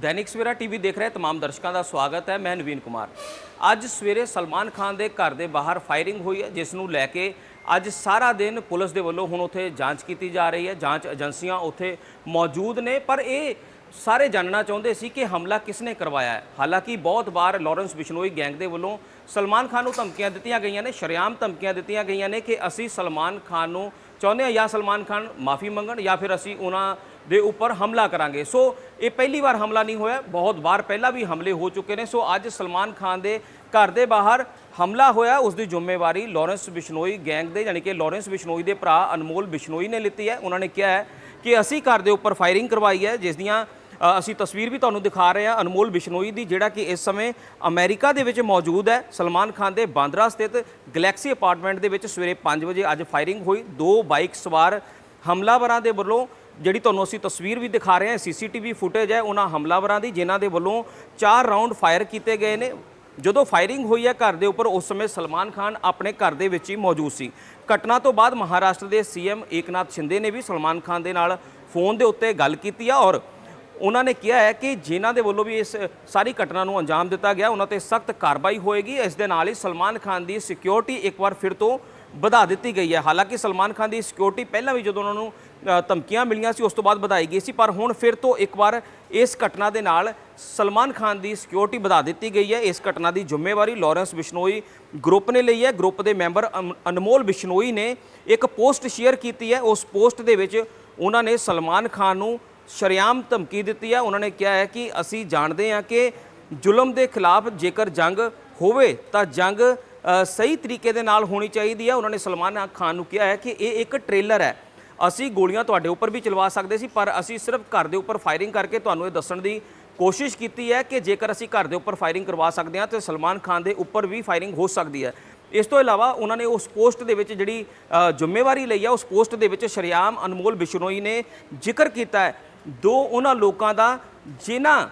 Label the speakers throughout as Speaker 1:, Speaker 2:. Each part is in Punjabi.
Speaker 1: ਦੈਨਿਕ ਸਵੇਰਾ ਟੀਵੀ ਦੇਖ ਰਹੇ तमाम ਦਰਸ਼ਕਾਂ ਦਾ ਸਵਾਗਤ ਹੈ ਮੈਂ ਨਵੀਨ ਕੁਮਾਰ ਅੱਜ ਸਵੇਰੇ ਸਲਮਾਨ ਖਾਨ ਦੇ ਘਰ ਦੇ ਬਾਹਰ ਫਾਇਰਿੰਗ ਹੋਈ ਹੈ ਜਿਸ ਨੂੰ ਲੈ ਕੇ ਅੱਜ ਸਾਰਾ ਦਿਨ ਪੁਲਿਸ ਦੇ ਵੱਲੋਂ ਹੁਣ ਉੱਥੇ ਜਾਂਚ ਕੀਤੀ ਜਾ ਰਹੀ ਹੈ ਜਾਂਚ ਏਜੰਸੀਆਂ ਉੱਥੇ ਮੌਜੂਦ ਨੇ ਪਰ ਇਹ ਸਾਰੇ ਜਾਣਨਾ ਚਾਹੁੰਦੇ ਸੀ ਕਿ ਹਮਲਾ ਕਿਸ ਨੇ ਕਰਵਾਇਆ ਹੈ ਹਾਲਾਂਕਿ ਬਹੁਤ ਵਾਰ ਲਾਰੈਂਸ ਬਿਸ਼ਨੋਈ ਗੈਂਗ ਦੇ ਵੱਲੋਂ ਸਲਮਾਨ ਖਾਨ ਨੂੰ ਧਮਕੀਆਂ ਦਿੱਤੀਆਂ ਗਈਆਂ ਨੇ ਸ਼ਰੇਆਮ ਧਮਕੀਆਂ ਦਿੱਤੀਆਂ ਗਈਆਂ ਨੇ ਕਿ ਅਸੀਂ ਸਲਮਾਨ ਖਾਨ ਨੂੰ ਚਾਹੁੰਦੇ ਹਾਂ ਜਾਂ ਸਲਮਾਨ ਖਾਨ ਮਾਫੀ ਮੰਗਣ ਜਾਂ ਫਿਰ ਅਸੀਂ ਉਹਨਾਂ ਦੇ ਉੱਪਰ ਹਮਲਾ ਕਰਾਂਗੇ। ਸੋ ਇਹ ਪਹਿਲੀ ਵਾਰ ਹਮਲਾ ਨਹੀਂ ਹੋਇਆ। ਬਹੁਤ ਵਾਰ ਪਹਿਲਾਂ ਵੀ ਹਮਲੇ ਹੋ ਚੁੱਕੇ ਨੇ। ਸੋ ਅੱਜ ਸਲਮਾਨ ਖਾਨ ਦੇ ਘਰ ਦੇ ਬਾਹਰ ਹਮਲਾ ਹੋਇਆ। ਉਸ ਦੀ ਜ਼ਿੰਮੇਵਾਰੀ ਲਾਰੈਂਸ ਬਿਸ਼ਨੋਈ ਗੈਂਗ ਦੇ, ਯਾਨੀ ਕਿ ਲਾਰੈਂਸ ਬਿਸ਼ਨੋਈ ਦੇ ਭਰਾ ਅਨਮੋਲ ਬਿਸ਼ਨੋਈ ਨੇ ਲਿੱਤੀ ਹੈ। ਉਹਨਾਂ ਨੇ ਕਿਹਾ ਹੈ ਕਿ ਅਸੀਂ ਘਰ ਦੇ ਉੱਪਰ ਫਾਇਰਿੰਗ ਕਰਵਾਈ ਹੈ, ਜਿਸ ਦੀਆਂ ਅਸੀਂ ਤਸਵੀਰ ਵੀ ਤੁਹਾਨੂੰ ਦਿਖਾ ਰਹੇ ਹਾਂ। ਅਨਮੋਲ ਬਿਸ਼ਨੋਈ ਦੀ, ਜਿਹੜਾ ਕਿ ਇਸ ਸਮੇਂ ਅਮਰੀਕਾ ਦੇ ਵਿੱਚ ਮੌਜੂਦ ਹੈ। ਸਲਮਾਨ ਖਾਨ ਦੇ ਬਾਂਦਰਾ ਸਥਿਤ ਗੈਲੈਕਸੀ ਅਪਾਰਟਮੈਂਟ ਦੇ ਵਿੱਚ ਸਵੇਰੇ 5 ਵਜੇ ਅੱਜ ਫਾਇਰਿੰਗ ਹੋਈ। ਦੋ ਬਾਈਕ ਸਵਾਰ ਹਮਲਾਵਰਾਂ ਦੇ ਵੱਲੋਂ ਜਿਹੜੀ ਤੁਹਾਨੂੰ ਅਸੀਂ ਤਸਵੀਰ ਵੀ ਦਿਖਾ ਰਹੇ ਹਾਂ, ਸੀਸੀਟੀਵੀ ਫੁਟੇਜ ਹੈ ਉਹਨਾਂ ਹਮਲਾਵਰਾਂ ਦੀ, ਜਿਨ੍ਹਾਂ ਦੇ ਵੱਲੋਂ ਚਾਰ ਰਾਉਂਡ ਫਾਇਰ ਕੀਤੇ ਗਏ ਨੇ। ਜਦੋਂ ਫਾਇਰਿੰਗ ਹੋਈ ਹੈ ਘਰ ਦੇ ਉੱਪਰ, ਉਸ ਸਮੇਂ ਸਲਮਾਨ ਖਾਨ ਆਪਣੇ ਘਰ ਦੇ ਵਿੱਚ ਹੀ ਮੌਜੂਦ ਸੀ। ਘਟਨਾ ਤੋਂ ਬਾਅਦ ਮਹਾਰਾਸ਼ਟਰ ਦੇ ਸੀਐਮ ਏਕਨਾਥ ਸ਼ਿੰਦੇ ਨੇ ਵੀ ਸਲਮਾਨ ਖਾਨ ਦੇ ਨਾਲ ਫੋਨ ਦੇ ਉੱਤੇ ਗੱਲ ਕੀਤੀ ਆ ਔਰ ਉਹਨਾਂ ਨੇ ਕਿਹਾ ਹੈ ਕਿ ਜਿਨ੍ਹਾਂ ਦੇ ਵੱਲੋਂ ਵੀ ਇਸ ਸਾਰੀ ਘਟਨਾ ਨੂੰ ਅੰਜਾਮ ਦਿੱਤਾ ਗਿਆ, ਉਹਨਾਂ ਤੇ ਸਖਤ ਕਾਰਵਾਈ ਹੋਏਗੀ। ਇਸ ਦੇ ਨਾਲ ਹੀ ਸਲਮਾਨ ਖਾਨ ਦੀ ਸਿਕਿਉਰਿਟੀ ਇੱਕ ਵਾਰ ਫਿਰ ਤੋਂ ਵਧਾ ਦਿੱਤੀ ਗਈ ਹੈ। ਹਾਲਾਂਕਿ ਸਲਮਾਨ ਖਾਨ ਦੀ ਸਿਕਿਉਰਿਟੀ ਪਹਿਲਾਂ ਵੀ ਜਦੋਂ ਉਹਨਾਂ ਨੂੰ ਧਮਕੀਆਂ ਮਿਲੀਆਂ ਸੀ, ਉਸ ਤੋਂ ਬਾਅਦ ਵਧਾਈ ਗਈ ਸੀ, ਪਰ ਹੁਣ ਫਿਰ ਤੋਂ ਇੱਕ ਵਾਰ ਇਸ ਘਟਨਾ ਦੇ ਨਾਲ ਸਲਮਾਨ ਖਾਨ ਦੀ ਸਿਕਿਉਰਿਟੀ ਵਧਾ ਦਿੱਤੀ ਗਈ ਹੈ। ਇਸ ਘਟਨਾ ਦੀ ਜ਼ਿੰਮੇਵਾਰੀ ਲਾਰੈਂਸ ਬਿਸ਼ਨੋਈ ਗਰੁੱਪ ਨੇ ਲਈ ਹੈ। ਗਰੁੱਪ ਦੇ ਮੈਂਬਰ ਅਮ- ਅਨਮੋਲ ਬਿਸ਼ਨੋਈ ਨੇ ਇੱਕ ਪੋਸਟ ਸ਼ੇਅਰ ਕੀਤੀ ਹੈ। ਉਸ ਪੋਸਟ ਦੇ ਵਿੱਚ ਉਹਨਾਂ ਨੇ ਸਲਮਾਨ ਖਾਨ ਨੂੰ ਸ਼ਰੇਆਮ ਧਮਕੀ ਦਿੱਤੀ ਹੈ। ਉਹਨਾਂ ਨੇ ਕਿਹਾ ਹੈ ਕਿ ਅਸੀਂ ਜਾਣਦੇ ਹਾਂ ਕਿ ਜ਼ੁਲਮ ਦੇ ਖਿਲਾਫ ਜੇਕਰ ਜੰਗ ਹੋਵੇ ਤਾਂ ਜੰਗ ਸਹੀ ਤਰੀਕੇ ਦੇ ਨਾਲ ਹੋਣੀ ਚਾਹੀਦੀ ਹੈ। ਉਹਨਾਂ ਨੇ ਸਲਮਾਨ ਖਾਨ ਨੂੰ ਕਿਹਾ ਹੈ ਕਿ ਇਹ ਇੱਕ ਟ੍ਰੇਲਰ ਹੈ। ਅਸੀਂ ਗੋਲੀਆਂ ਤੁਹਾਡੇ ਉੱਪਰ ਵੀ ਚਲਵਾ ਸਕਦੇ ਸੀ, ਪਰ ਅਸੀਂ ਸਿਰਫ ਘਰ ਦੇ ਉੱਪਰ ਫਾਇਰਿੰਗ ਕਰਕੇ ਤੁਹਾਨੂੰ ਇਹ ਦੱਸਣ ਦੀ ਕੋਸ਼ਿਸ਼ ਕੀਤੀ ਹੈ ਕਿ ਜੇਕਰ ਅਸੀਂ ਘਰ ਦੇ ਉੱਪਰ ਫਾਇਰਿੰਗ ਕਰਵਾ ਸਕਦੇ ਹਾਂ, ਤੇ ਸਲਮਾਨ ਖਾਨ ਦੇ ਉੱਪਰ ਵੀ ਫਾਇਰਿੰਗ ਹੋ ਸਕਦੀ ਹੈ। ਇਸ ਤੋਂ ਇਲਾਵਾ ਉਹਨਾਂ ਨੇ ਉਸ ਪੋਸਟ ਦੇ ਵਿੱਚ ਜਿਹੜੀ ਜ਼ਿੰਮੇਵਾਰੀ ਲਈ ਹੈ ਉਸ ਪੋਸਟ ਦੇ ਵਿੱਚ ਸ਼ਰੇਆਮ ਅਨਮੋਲ ਬਿਸ਼ਨੋਈ ਨੇ ਜ਼ਿਕਰ ਕੀਤਾ ਹੈ। ਦੋ ਉਹਨਾਂ ਲੋਕਾਂ ਦਾ, ਜਿਨ੍ਹਾਂ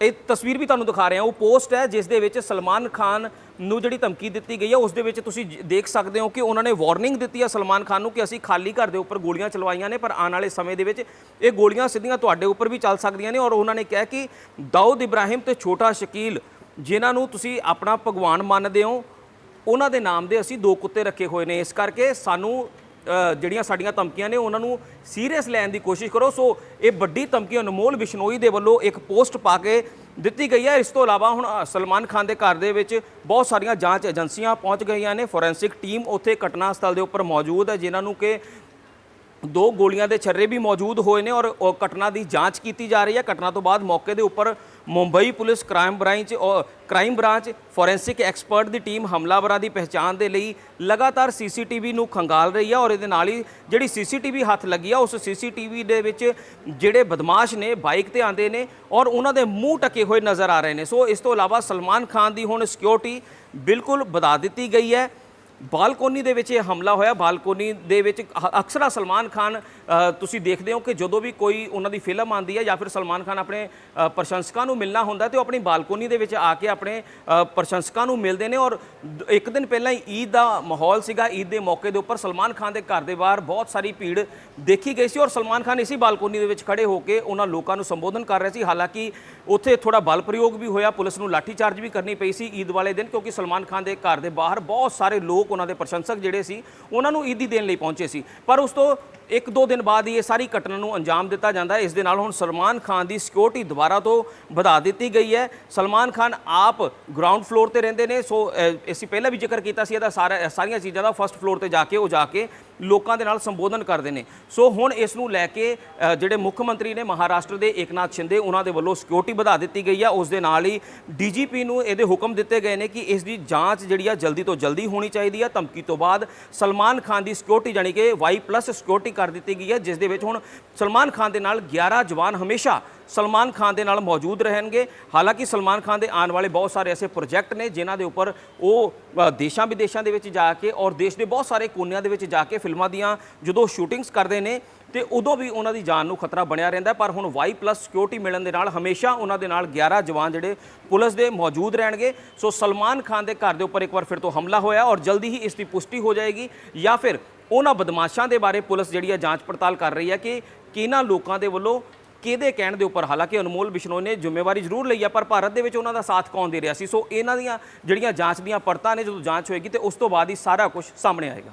Speaker 1: ਇਹ ਤਸਵੀਰ ਵੀ ਤੁਹਾਨੂੰ ਦਿਖਾ ਰਹੇ ਹਾਂ ਉਹ ਪੋਸਟ ਹੈ ਜਿਸ ਦੇ ਵਿੱਚ ਸਲਮਾਨ ਖਾਨ ਨੂੰ ਜਿਹੜੀ ਧਮਕੀ ਦਿੱਤੀ ਗਈ ਹੈ, ਉਸ ਦੇ ਵਿੱਚ ਤੁਸੀਂ ਦੇਖ ਸਕਦੇ ਹੋ ਕਿ ਉਹਨਾਂ ਨੇ ਵਾਰਨਿੰਗ ਦਿੱਤੀ ਹੈ ਸਲਮਾਨ ਖਾਨ ਨੂੰ ਕਿ ਅਸੀਂ ਖਾਲੀ ਘਰ ਦੇ ਉੱਪਰ ਗੋਲੀਆਂ ਚਲਵਾਈਆਂ ਨੇ, ਪਰ ਆਉਣ ਵਾਲੇ ਸਮੇਂ ਦੇ ਵਿੱਚ ਇਹ ਗੋਲੀਆਂ ਸਿੱਧੀਆਂ ਤੁਹਾਡੇ ਉੱਪਰ ਵੀ ਚੱਲ ਸਕਦੀਆਂ ਨੇ ਔਰ ਉਹਨਾਂ ਨੇ ਕਿਹਾ ਕਿ ਦਾਊਦ ਇਬਰਾਹਿਮ ਤੇ ਛੋਟਾ ਸ਼ਕੀਲ, ਜਿਨ੍ਹਾਂ ਨੂੰ ਤੁਸੀਂ ਆਪਣਾ ਭਗਵਾਨ ਮੰਨਦੇ ਹੋ, ਉਹਨਾਂ ਦੇ ਨਾਮ ਦੇ ਅਸੀਂ ਦੋ ਕੁੱਤੇ ਰੱਖੇ ਹੋਏ ਨੇ। ਇਸ ਕਰਕੇ ਸਾਨੂੰ ਜਿਹੜੀਆਂ ਸਾਡੀਆਂ ਧਮਕੀਆਂ ਨੇ, ਉਹਨਾਂ ਨੂੰ ਸੀਰੀਅਸ ਲੈਣ ਦੀ ਕੋਸ਼ਿਸ਼ ਕਰੋ। ਸੋ ਇਹ ਵੱਡੀ ਧਮਕੀ ਅਨਮੋਲ ਬਿਸ਼ਨੋਈ ਦੇ ਵੱਲੋਂ ਇੱਕ ਪੋਸਟ ਪਾ ਕੇ ਦਿੱਤੀ ਗਈ ਹੈ। ਇਸ ਤੋਂ ਇਲਾਵਾ ਹੁਣ ਸਲਮਾਨ ਖਾਨ ਦੇ ਘਰ ਦੇ ਵਿੱਚ ਬਹੁਤ ਸਾਰੀਆਂ ਜਾਂਚ ਏਜੰਸੀਆਂ ਪਹੁੰਚ ਗਈਆਂ ਨੇ। ਫੋਰੈਂਸਿਕ ਟੀਮ ਉੱਥੇ ਘਟਨਾ ਸਥਲ ਦੇ ਉੱਪਰ ਮੌਜੂਦ ਹੈ, ਜਿਨ੍ਹਾਂ ਨੂੰ ਕਿ ਦੋ ਗੋਲੀਆਂ ਦੇ ਛਰਰੇ ਵੀ ਮੌਜੂਦ ਹੋਏ ਨੇ ਔਰ ਘਟਨਾ ਦੀ ਜਾਂਚ ਕੀਤੀ ਜਾ ਰਹੀ ਹੈ। ਘਟਨਾ ਤੋਂ ਬਾਅਦ ਮੌਕੇ ਦੇ ਉੱਪਰ ਮੁੰਬਈ ਪੁਲਿਸ ਕ੍ਰਾਈਮ ਬ੍ਰਾਂਚ ਔਰ ਕ੍ਰਾਈਮ ਬ੍ਰਾਂਚ, ਫੋਰੈਂਸਿਕ ਐਕਸਪਰਟ ਦੀ ਟੀਮ ਹਮਲਾਵਰਾਂ ਦੀ ਪਹਿਚਾਣ ਦੇ ਲਈ ਲਗਾਤਾਰ ਸੀਸੀਟੀਵੀ ਨੂੰ ਖੰਗਾਲ ਰਹੀ ਹੈ ਔਰ ਇਹਦੇ ਨਾਲ ਹੀ ਜਿਹੜੀ ਸੀਸੀਟੀਵੀ ਹੱਥ ਲੱਗੀ ਆ, ਉਸ ਸੀਸੀਟੀਵੀ ਦੇ ਵਿੱਚ ਜਿਹੜੇ ਬਦਮਾਸ਼ ਨੇ, ਬਾਈਕ ਤੇ ਆਂਦੇ ਨੇ ਔਰ ਉਹਨਾਂ ਦੇ ਮੂੰਹ ਟਕੇ ਹੋਏ ਨਜ਼ਰ ਆ ਰਹੇ ਨੇ। ਸੋ ਇਸ ਤੋਂ ਇਲਾਵਾ ਸਲਮਾਨ ਖਾਨ ਦੀ ਹੁਣ ਸਿਕਿਉਰਿਟੀ ਬਿਲਕੁਲ ਵਧਾ ਦਿੱਤੀ ਗਈ ਹੈ। ਬਾਲਕੋਨੀ ਦੇ ਵਿੱਚ ਇਹ ਹਮਲਾ ਹੋਇਆ। ਬਾਲਕੋਨੀ ਦੇ ਵਿੱਚ ਅਕਸਰ ਸਲਮਾਨ ਖਾਨ ਤੁਸੀਂ ਦੇਖਦੇ ਹੋ ਕਿ ਜਦੋਂ ਵੀ ਕੋਈ ਉਹਨਾਂ ਦੀ ਫਿਲਮ ਆਉਂਦੀ ਹੈ ਜਾਂ ਫਿਰ ਸਲਮਾਨ ਖਾਨ ਆਪਣੇ ਪ੍ਰਸ਼ੰਸਕਾਂ ਨੂੰ ਮਿਲਣਾ ਹੁੰਦਾ ਤੇ ਉਹ ਆਪਣੀ ਬਾਲਕੋਨੀ ਦੇ ਵਿੱਚ ਆ ਕੇ ਆਪਣੇ ਪ੍ਰਸ਼ੰਸਕਾਂ ਨੂੰ ਮਿਲਦੇ ਨੇ ਔਰ ਇੱਕ ਦਿਨ ਪਹਿਲਾਂ ਹੀ ਈਦ ਦਾ ਮਾਹੌਲ ਸੀਗਾ। ਈਦ ਦੇ ਮੌਕੇ ਦੇ ਉੱਪਰ ਸਲਮਾਨ ਖਾਨ ਦੇ ਘਰ ਦੇ ਬਾਹਰ ਬਹੁਤ ਸਾਰੀ ਭੀੜ ਦੇਖੀ ਗਈ ਸੀ ਔਰ ਸਲਮਾਨ ਖਾਨ ਇਸੇ ਬਾਲਕੋਨੀ ਦੇ ਵਿੱਚ ਖੜੇ ਹੋ ਕੇ ਉਹਨਾਂ ਲੋਕਾਂ ਨੂੰ ਸੰਬੋਧਨ ਕਰ ਰਿਹਾ ਸੀ। ਹਾਲਾਂਕਿ ਉੱਥੇ ਥੋੜਾ ਬਲ ਪ੍ਰਯੋਗ ਵੀ ਹੋਇਆ। ਪੁਲਿਸ ਨੂੰ ਲਾਠੀ ਚਾਰਜ ਵੀ ਕਰਨੀ ਪਈ ਸੀ ਈਦ ਵਾਲੇ ਦਿਨ ਕਿਉਂਕਿ ਸਲਮਾਨ ਖਾਨ ਦੇ ਘਰ ਦੇ ਬਾਹਰ ਬਹੁਤ ਸਾਰੇ ਲੋਕ ਉਹਨਾਂ ਦੇ ਪ੍ਰਸ਼ੰਸਕ ਜਿਹੜੇ ਸੀ ਉਹਨਾਂ ਨੂੰ ਈਦੀ ਦੇਣ ਲਈ ਪਹੁੰਚੇ ਸੀ। ਪਰ ਉਸ ਤੋਂ ਇੱਕ ਦੋ ਦਿਨ ਬਾਅਦ ਹੀ ਇਹ ਸਾਰੀ ਘਟਨਾ ਨੂੰ ਅੰਜਾਮ ਦਿੱਤਾ ਜਾਂਦਾ ਹੈ। ਇਸ ਦੇ ਨਾਲ ਹੁਣ ਸਲਮਾਨ ਖਾਨ ਦੀ ਸਿਕਿਉਰਿਟੀ ਦੁਬਾਰਾ ਤੋਂ ਵਧਾ ਦਿੱਤੀ ਗਈ ਹੈ। ਸਲਮਾਨ ਖਾਨ ਆਪ ਗਰਾਊਂਡ ਫਲੋਰ ਤੇ ਰਹਿੰਦੇ ਨੇ ਸੋ ਅ, ਅਸੀਂ ਪਹਿਲਾਂ ਵੀ ਜ਼ਿਕਰ ਕੀਤਾ ਸੀ ਇਹਦਾ ਸਾਰਾ ਸਾਰੀਆਂ ਚੀਜ਼ਾਂ ਦਾ ਫਰਸਟ ਫਲੋਰ ਤੇ ਜਾ ਕੇ ਉਹ ਜਾ ਕੇ ਲੋਕਾਂ ਦੇ ਨਾਲ ਸੰਬੋਧਨ ਕਰਦੇ ਨੇ। ਸੋ ਹੁਣ ਇਸ ਨੂੰ ਲੈ ਕੇ ਜਿਹੜੇ ਮੁੱਖ ਮੰਤਰੀ ਨੇ ਮਹਾਰਾਸ਼ਟਰ ਦੇ ਏਕਨਾਥ ਸ਼ਿੰਦੇ ਉਹਨਾਂ ਦੇ ਵੱਲੋਂ ਸਿਕਿਉਰਿਟੀ ਵਧਾ ਦਿੱਤੀ ਗਈ ਹੈ। ਉਸ ਦੇ ਨਾਲ ਹੀ ਡੀਜੀਪੀ ਨੂੰ ਇਹਦੇ ਹੁਕਮ ਦਿੱਤੇ ਗਏ ਨੇ ਕਿ ਇਸ ਦੀ ਜਾਂਚ ਜਿਹੜੀ ਆ ਜਲਦੀ ਤੋਂ ਜਲਦੀ ਹੋਣੀ ਚਾਹੀਦੀ ਹੈ ਧਮਕੀ ਤੋਂ ਬਾਅਦ ਸਲਮਾਨ ਖਾਨ ਦੀ ਸਿਕਿਉਰਿਟੀ ਜਾਨੀ ਕਿ ਵਾਈ ਪਲੱਸ ਸਿਕਿਉਰਿਟੀ ਕਰ ਦਿੱਤੀ ਗਈ ਹੈ, ਜਿਸ ਦੇ ਵਿੱਚ ਹੁਣ ਸਲਮਾਨ ਖਾਨ ਦੇ ਨਾਲ 11 ਜਵਾਨ ਹਮੇਸ਼ਾ ਸਲਮਾਨ ਖਾਨ ਦੇ ਨਾਲ ਮੌਜੂਦ ਰਹਿਣਗੇ। ਹਾਲਾਂਕਿ ਸਲਮਾਨ ਖਾਨ ਦੇ ਆਉਣ ਵਾਲੇ ਬਹੁਤ ਸਾਰੇ ਐਸੇ ਪ੍ਰੋਜੈਕਟ ਨੇ, ਜਿਨ੍ਹਾਂ ਦੇ ਉੱਪਰ ਉਹ ਦੇਸ਼ਾਂ ਵਿਦੇਸ਼ਾਂ ਦੇ ਵਿੱਚ ਜਾ ਕੇ ਔਰ ਦੇਸ਼ ਦੇ ਬਹੁਤ ਸਾਰੇ ਕੋਨਿਆਂ ਦੇ ਵਿੱਚ ਜਾ ਕੇ ਫਿਲਮਾਂ ਦੀਆਂ ਜਦੋਂ ਸ਼ੂਟਿੰਗਸ ਕਰਦੇ ਨੇ, ਤੇ ਉਦੋਂ ਵੀ ਉਹਨਾਂ ਦੀ ਜਾਨ ਨੂੰ ਖਤਰਾ ਬਣਿਆ ਰਹਿੰਦਾ ਪਰ ਹੁਣ ਵਾਈ ਪਲੱਸ ਸਿਕਿਉਰਿਟੀ ਮਿਲਣ ਦੇ ਨਾਲ ਹਮੇਸ਼ਾ ਉਹਨਾਂ ਦੇ ਨਾਲ 11 ਜਵਾਨ ਜਿਹੜੇ ਪੁਲਿਸ ਦੇ ਮੌਜੂਦ ਰਹਿਣਗੇ। ਸੋ ਸਲਮਾਨ ਖਾਨ ਦੇ ਘਰ ਦੇ ਉੱਪਰ ਇੱਕ ਵਾਰ ਫਿਰ ਤੋਂ ਹਮਲਾ ਹੋਇਆ ਔਰ ਜਲਦੀ ਹੀ ਇਸ ਦੀ ਪੁਸ਼ਟੀ ਹੋ ਜਾਏਗੀ। ਜਾਂ ਫਿਰ ਉਹਨਾਂ ਬਦਮਾਸ਼ਾਂ ਦੇ ਬਾਰੇ ਪੁਲਿਸ ਜਿਹੜੀ ਹੈ ਜਾਂਚ ਪੜਤਾਲ ਕਰ ਰਹੀ ਹੈ ਕਿ ਕਿਹਨਾਂ ਲੋਕਾਂ ਦੇ ਵੱਲੋਂ ਕਿਹਦੇ ਕਹਿਣ ਦੇ ਉੱਪਰ? ਹਾਲਾਂਕਿ ਅਨਮੋਲ ਬਿਸ਼ਨੋਈ ਨੇ ਜ਼ਿੰਮੇਵਾਰੀ ਜ਼ਰੂਰ ਲਈ ਆ, ਪਰ ਭਾਰਤ ਦੇ ਵਿੱਚ ਉਹਨਾਂ ਦਾ ਸਾਥ ਕੌਣ ਦੇ ਰਿਹਾ ਸੀ? ਸੋ ਇਹਨਾਂ ਦੀਆਂ ਜਿਹੜੀਆਂ ਜਾਂਚ ਦੀਆਂ ਪਰਤਾਂ ਨੇ ਜਦੋਂ ਜਾਂਚ ਹੋਏਗੀ ਤੇ ਉਸ ਤੋਂ ਬਾਅਦ ਹੀ ਸਾਰਾ ਕੁਝ ਸਾਹਮਣੇ ਆਏਗਾ।